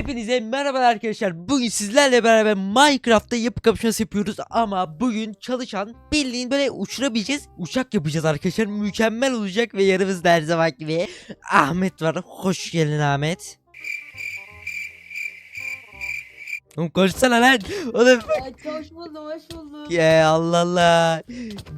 Hepinize merhaba arkadaşlar. Bugün sizlerle beraber Minecraft'ta yapı kapışması yapıyoruz ama bugün çalışan bildiğin böyle uçurabileceğiz. Uçak yapacağız arkadaşlar. Mükemmel olacak ve yanımızda her zaman gibi Ahmet var. Hoş geldin Ahmet. Oğlum konuşsana lan. Oğlum Ay, hoş buldum, hoş buldum. ya Allah Allah.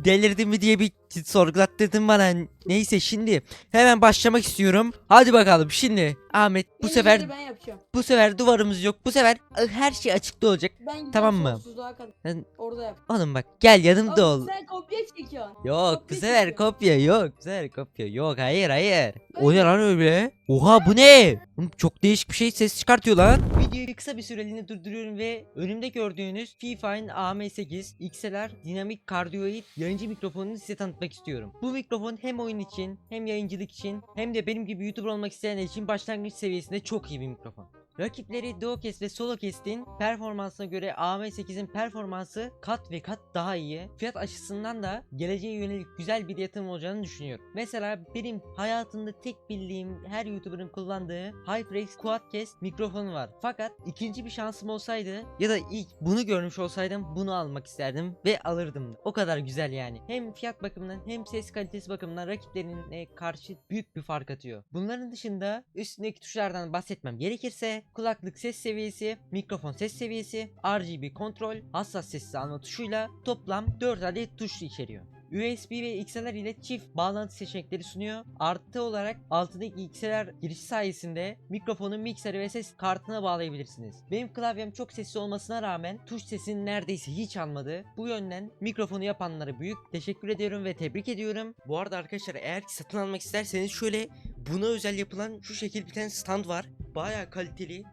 Delirdin mi diye bir sorgulattırdın bana. Neyse şimdi hemen başlamak istiyorum. Hadi bakalım şimdi Ahmet bu En sefer ben yapacağım. bu sefer duvarımız yok. Bu sefer ı, her şey açıkta olacak. Ben Tamam mı? sonsuzluğa kadar. Orada yap. Oğlum bak gel yanımda Abi ol. Sen kopya çekiyorsun. Yok bu kopya sefer çekiyorsun. kopya yok. Bu sefer kopya yok. Hayır hayır. O ne lan öyle? Oha bu ne? Oğlum Çok değişik bir şey ses çıkartıyor lan. Videoyu kısa bir süreliğine durduruyorum ve önümde gördüğünüz FIFA'nın AM8 XLR dinamik kardiyoid yayıncı mikrofonunu size tanıtmak istiyorum. Bu mikrofon hem oyun için hem yayıncılık için hem de benim gibi YouTuber olmak isteyenler için başlangıç seviyesinde çok iyi bir mikrofon. Rakipleri Duocast ve Solocast'in performansına göre AM8'in performansı kat ve kat daha iyi. Fiyat açısından da geleceğe yönelik güzel bir yatırım olacağını düşünüyorum. Mesela benim hayatımda tek bildiğim her YouTuber'ın kullandığı HyperX Quadcast mikrofonu var. Fakat ikinci bir şansım olsaydı ya da ilk bunu görmüş olsaydım bunu almak isterdim ve alırdım. O kadar güzel yani. Hem fiyat bakımından hem ses kalitesi bakımından rakiplerine karşı büyük bir fark atıyor. Bunların dışında üstündeki tuşlardan bahsetmem gerekirse kulaklık ses seviyesi, mikrofon ses seviyesi, RGB kontrol, hassas sessiz alma tuşuyla toplam 4 adet tuş içeriyor. USB ve XLR ile çift bağlantı seçenekleri sunuyor. Artı olarak altındaki XLR girişi sayesinde mikrofonu mikseri ve ses kartına bağlayabilirsiniz. Benim klavyem çok sesli olmasına rağmen tuş sesini neredeyse hiç almadı. Bu yönden mikrofonu yapanlara büyük teşekkür ediyorum ve tebrik ediyorum. Bu arada arkadaşlar eğer ki satın almak isterseniz şöyle buna özel yapılan şu şekil bir tane stand var. Baya kaliteli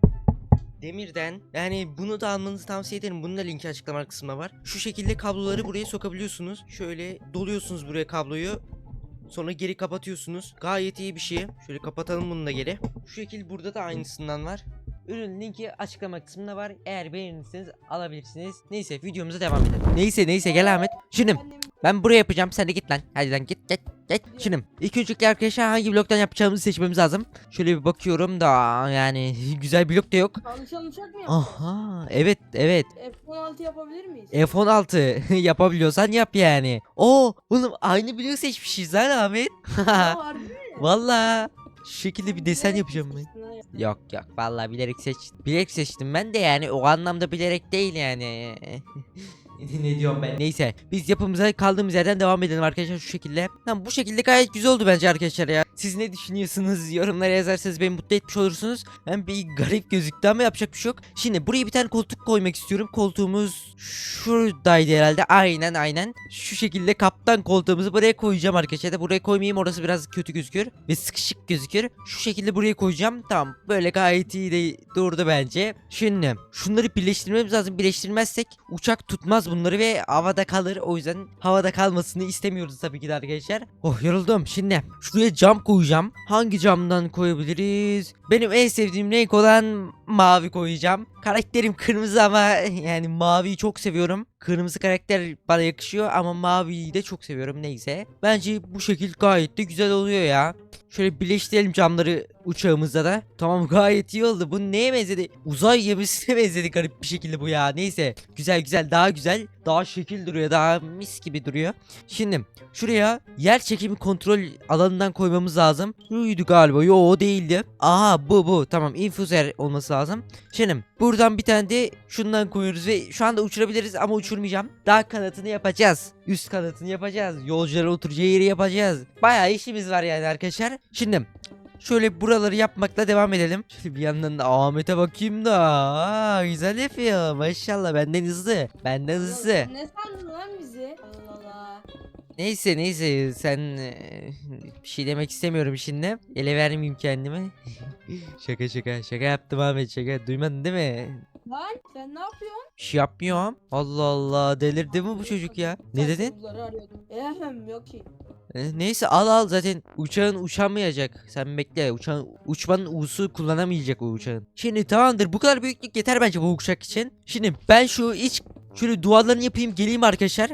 demirden. Yani bunu da almanızı tavsiye ederim. Bunun da linki açıklama kısmında var. Şu şekilde kabloları buraya sokabiliyorsunuz. Şöyle doluyorsunuz buraya kabloyu. Sonra geri kapatıyorsunuz. Gayet iyi bir şey. Şöyle kapatalım bunu da geri. Şu şekil burada da aynısından var. Ürün linki açıklama kısmında var. Eğer beğenirseniz alabilirsiniz. Neyse videomuza devam edelim. Neyse neyse gel Ahmet. Şimdi ben buraya yapacağım. Sen de git lan. Hadi lan git git git. Şimdi ilk öncelikle arkadaşlar hangi bloktan yapacağımızı seçmemiz lazım. Şöyle bir bakıyorum da yani güzel blok da yok. çalışan uçak mı yapacağız? Aha evet evet. F-16 yapabilir miyiz? F16 yapabiliyorsan yap yani. Oo oğlum aynı blok seçmişiz lan Ahmet. Valla şu şekilde bir desen yapacağım ben. Yok yok vallahi bilerek seç bilerek seçtim ben de yani o anlamda bilerek değil yani. ne diyorum ben? Neyse biz yapımıza kaldığımız yerden devam edelim arkadaşlar şu şekilde. Tamam bu şekilde gayet güzel oldu bence arkadaşlar ya. Siz ne düşünüyorsunuz? Yorumlara yazarsanız beni mutlu etmiş olursunuz. Hem bir garip gözüktü ama yapacak bir şey yok. Şimdi buraya bir tane koltuk koymak istiyorum. Koltuğumuz şuradaydı herhalde. Aynen aynen. Şu şekilde kaptan koltuğumuzu buraya koyacağım arkadaşlar. Da buraya koymayayım orası biraz kötü gözükür. Ve sıkışık gözükür. Şu şekilde buraya koyacağım. Tamam böyle gayet iyi de durdu bence. Şimdi şunları birleştirmemiz lazım. Birleştirmezsek uçak tutmaz bunları ve havada kalır. O yüzden havada kalmasını istemiyoruz tabii ki de arkadaşlar. Oh yoruldum. Şimdi şuraya cam koyacağım. Hangi camdan koyabiliriz? Benim en sevdiğim renk olan mavi koyacağım. Karakterim kırmızı ama yani maviyi çok seviyorum. Kırmızı karakter bana yakışıyor ama maviyi de çok seviyorum neyse. Bence bu şekil gayet de güzel oluyor ya. Şöyle birleştirelim camları uçağımızda da. Tamam gayet iyi oldu. Bu neye benzedi? Uzay gemisine benzedi garip bir şekilde bu ya. Neyse. Güzel güzel daha güzel. Daha şekil duruyor. Daha mis gibi duruyor. Şimdi şuraya yer çekimi kontrol alanından koymamız lazım. Buydu galiba. Yo değildi. Aha bu bu. Tamam infuzer olması lazım. Şimdi buradan bir tane de şundan koyuyoruz ve şu anda uçurabiliriz ama uçurmayacağım. Daha kanatını yapacağız. Üst kanatını yapacağız. Yolculara oturacağı yeri yapacağız. Bayağı işimiz var yani arkadaşlar. Şimdi Şöyle buraları yapmakla devam edelim. Şöyle bir yandan da Ahmet'e bakayım da. Aa, güzel yapıyor. Maşallah benden hızlı. Benden hızlı. Ne sandın lan bizi? Neyse neyse sen e, bir şey demek istemiyorum şimdi. Ele vermeyeyim kendimi. şaka şaka şaka yaptım Ahmet şaka. Duymadın değil mi? Lan sen ne yapıyorsun? Bir şey yapmıyorum. Allah Allah delirdi mi bu çocuk ya? Ne dedin? arıyordum. Ehem yok ki. E, Neyse al al zaten uçağın uçamayacak. Sen bekle uçağın uçmanın uğusu kullanamayacak o uçağın. Şimdi tamamdır bu kadar büyüklük yeter bence bu uçak için. Şimdi ben şu iç şöyle duvarlarını yapayım geleyim arkadaşlar.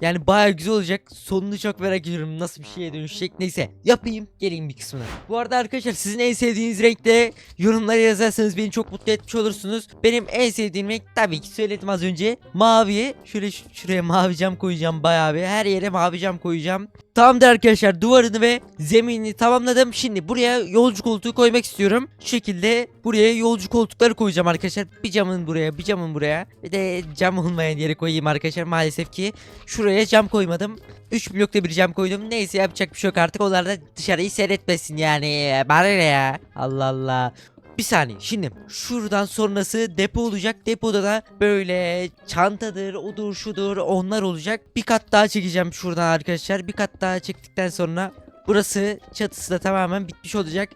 Yani baya güzel olacak. Sonunu çok merak ediyorum. Nasıl bir şeye dönüşecek. Neyse yapayım geleyim bir kısmına. Bu arada arkadaşlar sizin en sevdiğiniz renkte yorumlara yazarsanız beni çok mutlu etmiş olursunuz. Benim en sevdiğim renk tabii ki söyledim az önce. Mavi. Şöyle şuraya mavi cam koyacağım bayağı bir. Her yere mavi cam koyacağım. Tamamdır arkadaşlar duvarını ve zeminini tamamladım. Şimdi buraya yolcu koltuğu koymak istiyorum. Şu şekilde buraya yolcu koltukları koyacağım arkadaşlar. Bir camın buraya bir camın buraya. Bir de cam olmayan yere koyayım arkadaşlar. Maalesef ki şuraya cam koymadım. 3 blokta bir cam koydum. Neyse yapacak bir şey yok artık. Onlar da dışarıyı seyretmesin yani. Ne ya? Allah Allah. Bir saniye şimdi şuradan sonrası depo olacak. Depoda da böyle çantadır odur şudur onlar olacak. Bir kat daha çekeceğim şuradan arkadaşlar. Bir kat daha çektikten sonra burası çatısı da tamamen bitmiş olacak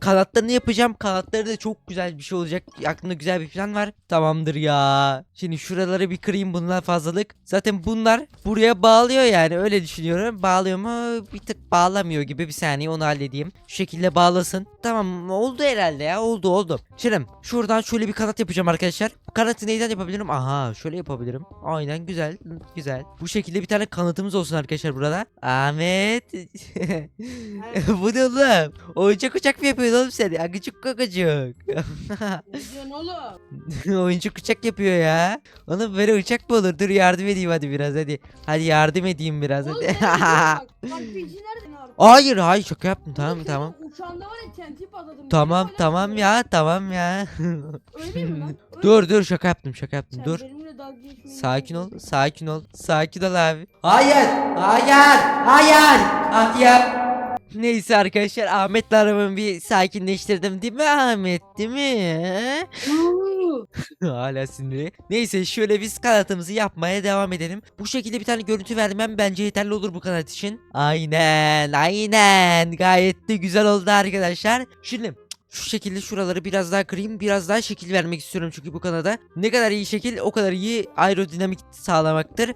kanatlarını yapacağım. Kanatları da çok güzel bir şey olacak. Aklımda güzel bir plan var. Tamamdır ya. Şimdi şuraları bir kırayım bunlar fazlalık. Zaten bunlar buraya bağlıyor yani. Öyle düşünüyorum. Bağlıyor mu? Bir tık bağlamıyor gibi. Bir saniye onu halledeyim. Şu şekilde bağlasın. Tamam oldu herhalde ya. Oldu oldu. Şimdi şuradan şöyle bir kanat yapacağım arkadaşlar kanatı neyden yapabilirim aha şöyle yapabilirim aynen güzel güzel bu şekilde bir tane kanatımız olsun arkadaşlar burada Ahmet bu ne oğlum oyuncak uçak mı yapıyorsun oğlum sen agıcık kakacık Ne oğlum? oyuncak uçak yapıyor ya oğlum böyle uçak mı olur dur yardım edeyim hadi biraz hadi hadi yardım edeyim biraz Oğlum hadi sen bak. Bak hayır hayır şaka yaptım tamam tamam Uçağında var ya TNT patladım. tamam tamam ya tamam ya Öyle mi lan? Öyle dur dur şaka yaptım şaka yaptım Sen dur benimle dalga geçmeyi Sakin ol, sakin ol, sakin ol abi. Hayır, hayır, hayır. Hayır. Neyse arkadaşlar Ahmet'le aramı bir sakinleştirdim değil mi Ahmet değil mi? Hala sinirli. Neyse şöyle biz kanatımızı yapmaya devam edelim. Bu şekilde bir tane görüntü vermem bence yeterli olur bu kanat için. Aynen aynen gayet de güzel oldu arkadaşlar. Şimdi şu şekilde şuraları biraz daha kırayım biraz daha şekil vermek istiyorum çünkü bu kanada. Ne kadar iyi şekil o kadar iyi aerodinamik sağlamaktır.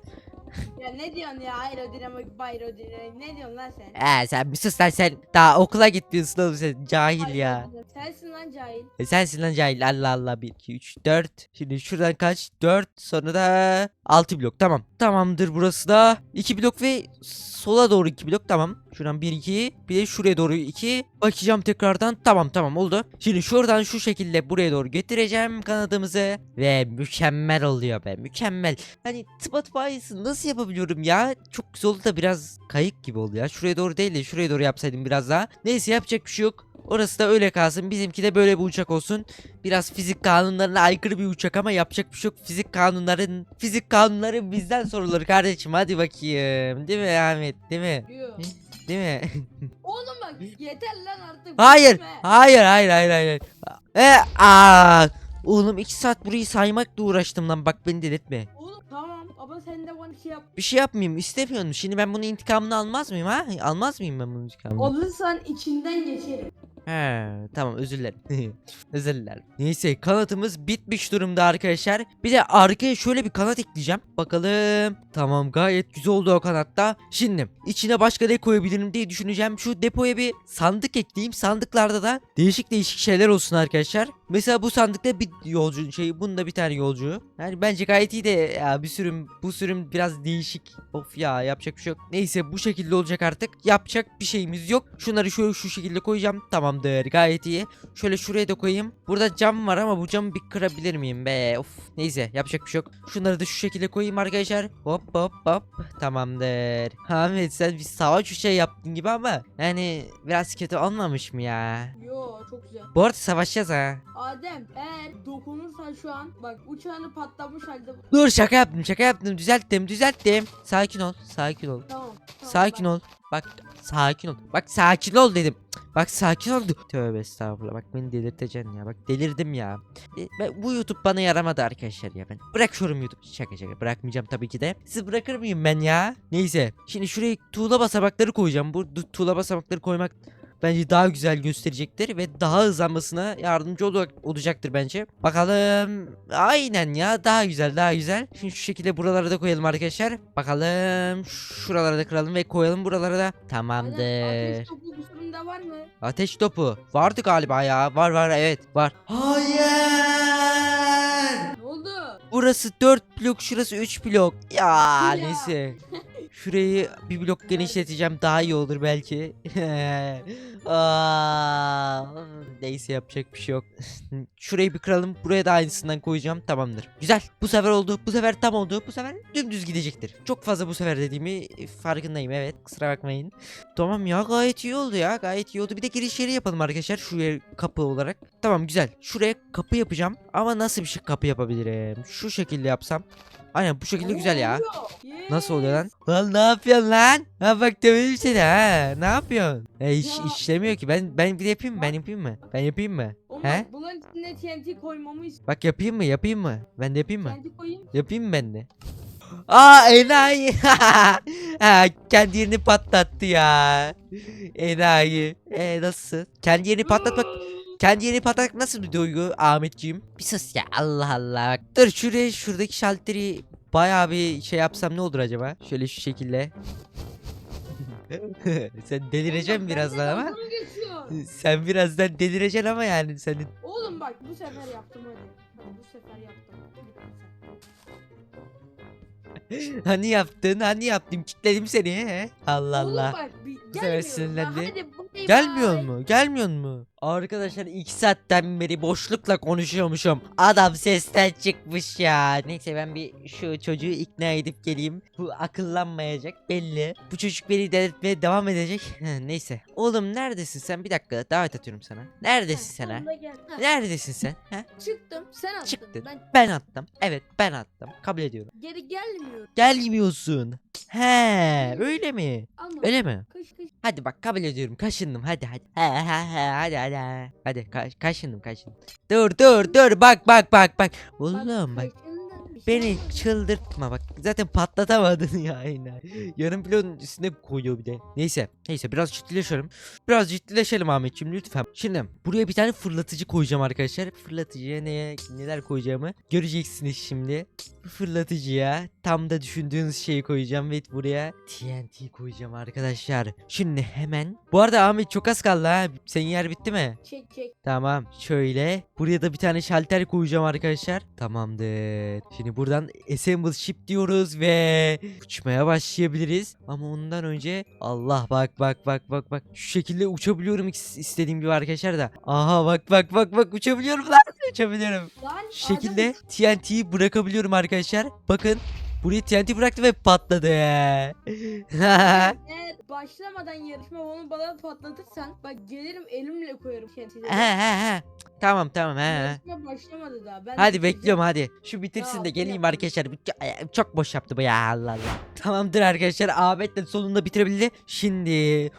Ya ne diyorsun ya? Aerodinamik bayrodinamik ne diyorsun lan sen? Ee sen bir sus lan sen daha okula gitmiyorsun oğlum sen cahil ya. Sensin lan cahil. E sensin lan cahil. Allah Allah 1 2 3 4 Şimdi şuradan kaç? 4 sonra da 6 blok. Tamam. Tamamdır burası da. 2 blok ve sola doğru 2 blok tamam. Şuradan 1 2 bir de şuraya doğru 2 Bakacağım tekrardan. Tamam tamam oldu. Şimdi şuradan şu şekilde buraya doğru getireceğim kanadımızı. Ve mükemmel oluyor be mükemmel. Hani tıpa tıpa aynısını nasıl yapabiliyorum ya? Çok güzel oldu da biraz kayık gibi oldu ya. Şuraya doğru değil de şuraya doğru yapsaydım biraz daha. Neyse yapacak bir şey yok Orası da öyle kalsın. Bizimki de böyle bir uçak olsun. Biraz fizik kanunlarına aykırı bir uçak ama yapacak bir şey yok. Fizik kanunların fizik kanunları bizden sorulur kardeşim. Hadi bakayım. Değil mi Ahmet? Değil mi? Yok. Değil mi? Oğlum bak yeter lan artık. hayır. Gitme. Hayır, hayır, hayır, hayır. E, aa. Oğlum iki saat burayı saymakla uğraştım lan. Bak beni delirtme. Oğlum tamam ama sen de bana şey yap. Bir şey yapmayayım. istemiyorum. Şimdi ben bunun intikamını almaz mıyım ha? Almaz mıyım ben bunun intikamını? Alırsan içinden geçerim. He tamam özür dilerim. özür dilerim. Neyse kanatımız bitmiş durumda arkadaşlar. Bir de arkaya şöyle bir kanat ekleyeceğim. Bakalım. Tamam gayet güzel oldu o kanatta. Şimdi içine başka ne koyabilirim diye düşüneceğim. Şu depoya bir sandık ekleyeyim. Sandıklarda da değişik değişik şeyler olsun arkadaşlar. Mesela bu sandıkta bir yolcu şey bunda bir tane yolcu. Yani bence gayet iyi de ya bir sürüm bu sürüm biraz değişik. Of ya yapacak bir şey yok. Neyse bu şekilde olacak artık. Yapacak bir şeyimiz yok. Şunları şöyle şu şekilde koyacağım. Tamamdır gayet iyi. Şöyle şuraya da koyayım. Burada cam var ama bu camı bir kırabilir miyim be? Of. Neyse yapacak bir şey yok. Şunları da şu şekilde koyayım arkadaşlar. Hop hop hop. Tamamdır. Ahmet sen bir savaş şey yaptın gibi ama yani biraz kötü olmamış mı ya? Yo çok güzel. Bu arada savaşacağız ha. Adem eğer dokunursan şu an bak uçağını patlamış halde Dur şaka yaptım şaka yaptım düzelttim düzelttim. Sakin ol sakin ol. tamam. tamam Sakin ol. Bak sakin ol. Bak sakin ol dedim. Bak sakin ol. Tövbe estağfurullah. Bak beni delirteceksin ya. Bak delirdim ya. E, ben- bu YouTube bana yaramadı arkadaşlar ya ben. Bırakıyorum YouTube. Şaka şaka bırakmayacağım tabii ki de. Siz bırakır mıyım ben ya? Neyse. Şimdi şuraya tuğla basamakları koyacağım. Bu tuğla basamakları koymak bence daha güzel gösterecektir ve daha hızlanmasına yardımcı ol- olacaktır bence. Bakalım. Aynen ya daha güzel daha güzel. Şimdi şu şekilde buralara da koyalım arkadaşlar. Bakalım şuralara da kıralım ve koyalım buralara da. Tamamdır. ateş topu kusurunda var mı? Ateş topu. Vardı galiba ya. Var var evet var. Hayır. Ne oldu? Burası Burası 4 blok şurası 3 blok. Ya Ya. neyse. Şurayı bir blok genişleteceğim daha iyi olur belki. Neyse yapacak bir şey yok. Şurayı bir kıralım. Buraya da aynısından koyacağım. Tamamdır. Güzel. Bu sefer oldu. Bu sefer tam oldu. Bu sefer dümdüz gidecektir. Çok fazla bu sefer dediğimi farkındayım. Evet. Kusura bakmayın. Tamam ya gayet iyi oldu ya. Gayet iyi oldu. Bir de giriş yeri yapalım arkadaşlar. Şuraya kapı olarak. Tamam güzel. Şuraya kapı yapacağım. Ama nasıl bir şey kapı yapabilirim? Şu şekilde yapsam. Aynen bu şekilde güzel ya. Nasıl oluyor lan? Lan ne yapıyorsun lan? Ha bak demedim seni ha. Ne yapıyorsun? E, iş, Ya. işlemiyor ki. Ben ben bir de yapayım mı? Ben yapayım mı? Ben yapayım mı? He? bak bunların içine TNT koymamı istiyorum. Bak yapayım mı? Yapayım mı? Ben de yapayım mı? TNT koyayım. Yapayım mı ben de? Aa enayi. ha, kendi yerini patlattı ya. Enayi. E nasıl? Kendi yerini patlatmak kendi yerini patlatmak nasıl bir duygu Ahmetciğim? Bir sus ya Allah Allah. Dur şuraya şuradaki şalteri bayağı bir şey yapsam ne olur acaba? Şöyle şu şekilde. Sen delireceksin birazdan ama. Sen birazdan delireceksin ama yani senin. Oğlum bak bu sefer yaptım hadi. Hadi bu sefer yaptım. Hani yaptın hani yaptım kitledim seni he? Allah Oğlum Allah. bak bir sefer gelmiyor. sinirlendi. Bak, Hadi bay Gelmiyor mu? Gelmiyor mu? Arkadaşlar iki saatten beri boşlukla konuşuyormuşum. Adam sesten çıkmış ya. Neyse ben bir şu çocuğu ikna edip geleyim. Bu akıllanmayacak belli. Bu çocuk beni delirtmeye devam edecek. Neyse. Oğlum neredesin sen? Bir dakika davet atıyorum sana. Neredesin sen ha? Sonunda gel. Ha, Neredesin sen? Ha? Çıktım sen attın. Çıktın. Ben Ben attım. Evet ben attım. Kabul ediyorum. geri gelmiyorum. Gelmiyorsun. He, öyle mi? Ama Öyle mi? kış kış. Hadi bak kabul ediyorum. Kaşındım. Hadi hadi. He he he hadi hadi. Hadi ka- kaşındım kaşındım. Dur dur dur bak bak bak bak. Oğlum bak beni çıldırtma bak. Zaten patlatamadın ya aynen. Yarım pilonun üstüne koyuyor bir de. Neyse. Neyse biraz ciddileşelim. Biraz ciddileşelim Ahmetciğim lütfen. Şimdi buraya bir tane fırlatıcı koyacağım arkadaşlar. Fırlatıcıya neye neler koyacağımı göreceksiniz şimdi. Bu fırlatıcıya tam da düşündüğünüz şeyi koyacağım ve buraya TNT koyacağım arkadaşlar. Şimdi hemen. Bu arada Ahmet çok az kaldı ha. Senin yer bitti mi? Çek çek. Tamam şöyle buraya da bir tane şalter koyacağım arkadaşlar. Tamamdır. Şimdi buradan assemble ship diyoruz ve uçmaya başlayabiliriz. Ama ondan önce Allah bak bak bak bak bak şu şekilde uçabiliyorum is- istediğim gibi arkadaşlar da. Aha bak bak bak bak uçabiliyorum lan uçabiliyorum. Şu şekilde TNT'yi bırakabiliyorum arkadaşlar. Bakın buraya TNT bıraktı ve patladı. Eğer başlamadan yarışma onu bana patlatırsan bak gelirim elimle koyarım TNT'leri. he he he. Tamam tamam he. Yarışma başlamadı daha. Ben Hadi bekliyorum hadi. Şu bitirsin Ya, de geleyim arkadaşlar. Bu Çok, çok boş yaptı bu ya Allah Allah. Tamamdır arkadaşlar. Ahmet de sonunda bitirebildi. Şimdi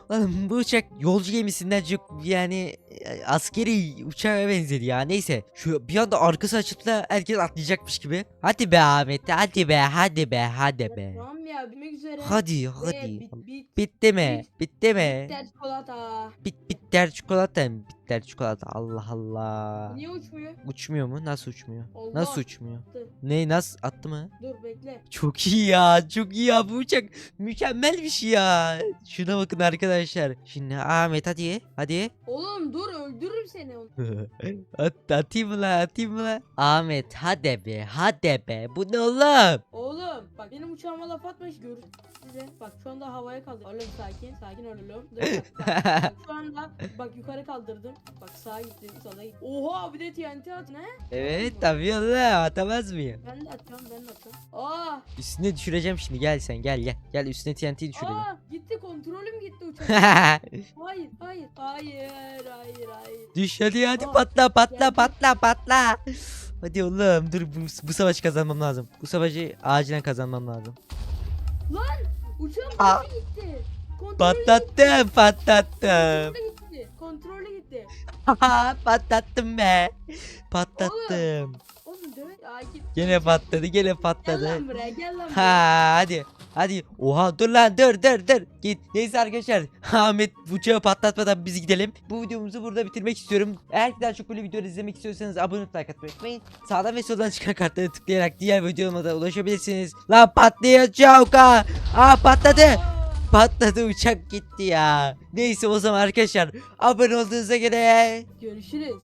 oğlum bu uçak yolcu gemisinden çok yani e, askeri uçağa benzedi ya. Neyse. Şu bir anda arkası açıp da herkes atlayacakmış gibi. Hadi be Ahmet. Hadi be. Hadi be. Hadi be. Tamam ya bitmek üzere. Hadi hadi. Bit bit. Bitti mi? Bitti mi? Bitter çikolata. Bit bitter çikolata mı? Bitter çikolata. Allah Allah. Niye uçmuyor? Uçmuyor mu? Nasıl uçmuyor? Allah. Nasıl uçmuyor? Attı. Ne nasıl attı mı? Dur bekle. Çok iyi ya. Çok iyi ya. Bu uçak mükemmel bir şey ya. Şuna bakın arkadaşlar. Şimdi Ahmet hadi. Hadi. Oğlum dur öldürürüm seni. At, atayım mı la atayım mı la? Ahmet hadi be hadi be. Bu ne oğlum? Oğlum bak benim uçağıma laf hiç görürsün size. Bak şu anda havaya kaldır. Oğlum sakin sakin oğlum. Dur bak, şu anda bak yukarı kaldırdım. Bak sağa gittim sola gittim. Oha bir de TNT at ne? evet tabii oğlum atamaz mıyım? Ben de atıyorum ben de atıyorum. Aa, Üstüne düşüreceğim şimdi gel sen gel gel. Gel üstüne TNT düşüreceğim. aa gitti kontrolüm gitti uçak. hayır hayır hayır hayır hayır. Düş hadi hadi Aa, patla patla geldi. patla patla. Hadi oğlum dur bu, bu savaşı kazanmam lazım. Bu savaşı acilen kazanmam lazım. Uçağım Aa. başı gitti. Kontrolü Patlattım patlattım. Kontrolü gitti. Kontrolü gitti. Haha, Patlattım be. Patlattım. Oğlum demek ya git. Gene patladı gene Gel patladı. lan buraya gel lan buraya. Ha hadi. Hadi. Oha dur lan dur dur dur. Git. Neyse arkadaşlar. Ahmet uçağı patlatmadan biz gidelim. Bu videomuzu burada bitirmek istiyorum. Eğer ki daha çok böyle videoları izlemek istiyorsanız abone olup like unutmayın. Sağdan ve soldan çıkan kartlara tıklayarak diğer videolarıma da ulaşabilirsiniz. Lan patlayacak ha. Aa patladı. Patladı uçak gitti ya. Neyse o zaman arkadaşlar abone olduğunuza göre Görüşürüz.